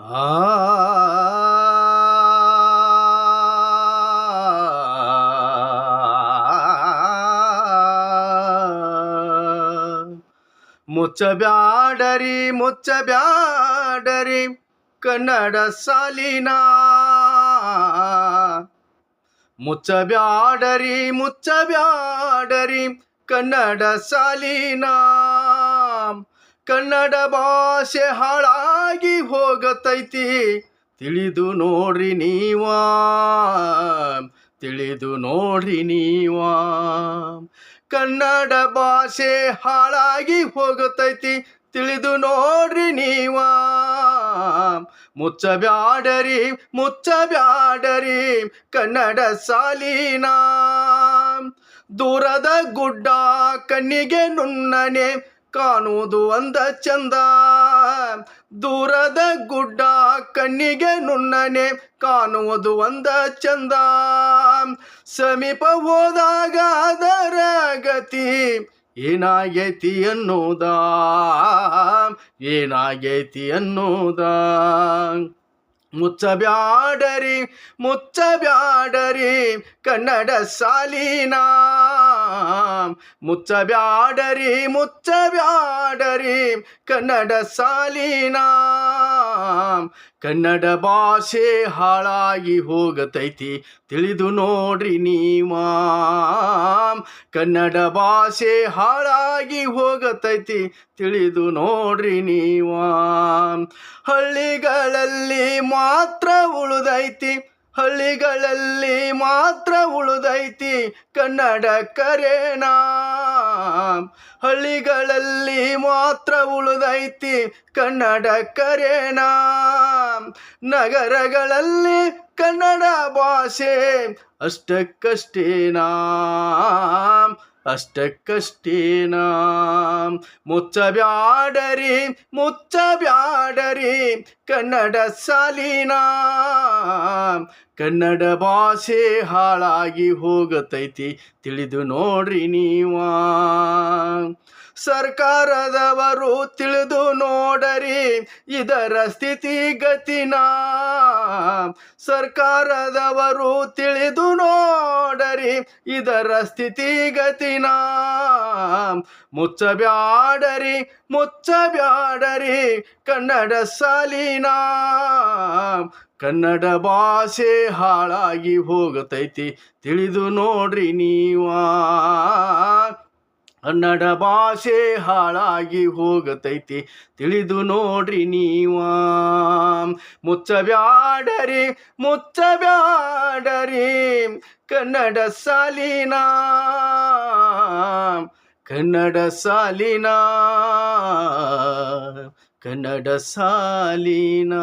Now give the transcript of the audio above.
ಆ ಮುಚ್ಚಬ್ಯಾಡರಿ ಮುಚ್ಚಬ್ಯಾಡರಿ ಕನ್ನಡ ಸಾಲಿನ. ಮುಚ್ಚಬ್ಯಾಡರಿ ಮುಚ್ಚಬ್ಯಾಡರಿ ಕನ್ನಡ ಸಾಲಿನ. ಕನ್ನಡ ಭಾಷೆ ಹಾಳಾಗಿ ಹೋಗತೈತಿ. ತಿಳಿದು ನೋಡ್ರಿ ನೀವ. ತಿಳಿದು ನೋಡ್ರಿ ನೀವ. ಕನ್ನಡ ಭಾಷೆ ಹಾಳಾಗಿ ಹೋಗತೈತಿ. ತಿಳಿದು ನೋಡ್ರಿ ನೀವ. ಮುಚ್ಚಬ್ಯಾಡರಿ ಮುಚ್ಚಬ್ಯಾಡರಿ, ಕನ್ನಡ ಸಾಲಿನ. ದೂರದ ಗುಡ್ಡ ಕಣ್ಣಿಗೆ ನುಣ್ಣನೆ ಕಾಣುವುದು ಒಂದ ಚಂದ. ದೂರದ ಗುಡ್ಡ ಕಣ್ಣಿಗೆ ನುಣ್ಣನೆ ಕಾಣುವುದು ಒಂದ ಚಂದ. ಸಮೀಪ ಹೋದಾಗ ಅದರ ಗತಿ ಏನಾಗೈತಿ ಅನ್ನೋದ? ಏನಾಗೈತಿ ಅನ್ನೋದ? ಮುಚ್ಚಬ್ಯಾಡರಿ ಮುಚ್ಚಬ್ಯಾಡರಿ ಕನ್ನಡ ಸಾಲಿನ ಮುಚ್ಚಬ್ಯಾಡರಿ ಮುಚ್ಚಬ್ಯಾಡರಿ ಕನ್ನಡ ಸಾಲಿನ ಕನ್ನಡ ಭಾಷೆ ಹಾಳಾಗಿ ಹೋಗತೈತಿ ತಿಳಿದು ನೋಡ್ರಿ ನೀವ ಕನ್ನಡ ಭಾಷೆ ಹಾಳಾಗಿ ಹೋಗತೈತಿ ತಿಳಿದು ನೋಡ್ರಿ ನೀವ ಹಳ್ಳಿಗಳಲ್ಲಿ ಮಾತ್ರ ಉಳಿದೈತಿ ಹಳ್ಳಿಗಳಲ್ಲಿ ಮಾತ್ರ ಉಳಿದೈತಿ ಕನ್ನಡ ಕರೆನಾ. ಹಳ್ಳಿಗಳಲ್ಲಿ ಮಾತ್ರ ಉಳಿದೈತಿ ಕನ್ನಡ ಕರೆನಾ. ನಗರಗಳಲ್ಲಿ ಕನ್ನಡ ಭಾಷೆ ಅಷ್ಟಕ್ಕಷ್ಟೇನಾ. ಅಷ್ಟಕ್ಕಷ್ಟೇನಾ. ಮುಚ್ಚಬ್ಯಾಡರಿ ಮುಚ್ಚಬ್ಯಾಡರಿ ಕನ್ನಡ ಸಾಲಿನ ಕನ್ನಡ ಭಾಷೆ ಹಾಳಾಗಿ ಹೋಗತೈತಿ ತಿಳಿದು ನೋಡ್ರಿ ನೀವ ಸರ್ಕಾರದವರು ತಿಳಿದು ನೋಡರಿ ಇದರ ಸ್ಥಿತಿಗತಿನ ಸರ್ಕಾರದವರು ತಿಳಿದು ನೋಡರಿ ಇದರ ಸ್ಥಿತಿಗತಿನ ಮುಚ್ಚಬ್ಯಾಡರಿ ಮುಚ್ಚಬ್ಯಾಡರಿ ಕನ್ನಡ ಸಾಲಿನ. ಕನ್ನಡ ಭಾಷೆ ಹಾಳಾಗಿ ಹೋಗತೈತಿ, ತಿಳಿದು ನೋಡ್ರಿ ನೀವ. ಕನ್ನಡ ಭಾಷೆ ಹಾಳಾಗಿ ಹೋಗತೈತಿ, ತಿಳಿದು ನೋಡ್ರಿ ನೀವ. ಮುಚ್ಚಬ್ಯಾಡರಿ ಮುಚ್ಚಬ್ಯಾಡರಿ ಕನ್ನಡ ಸಾಲಿನ ಕನ್ನಡ ಸಾಲಿನ ಕನ್ನಡ ಸಾಲಿನ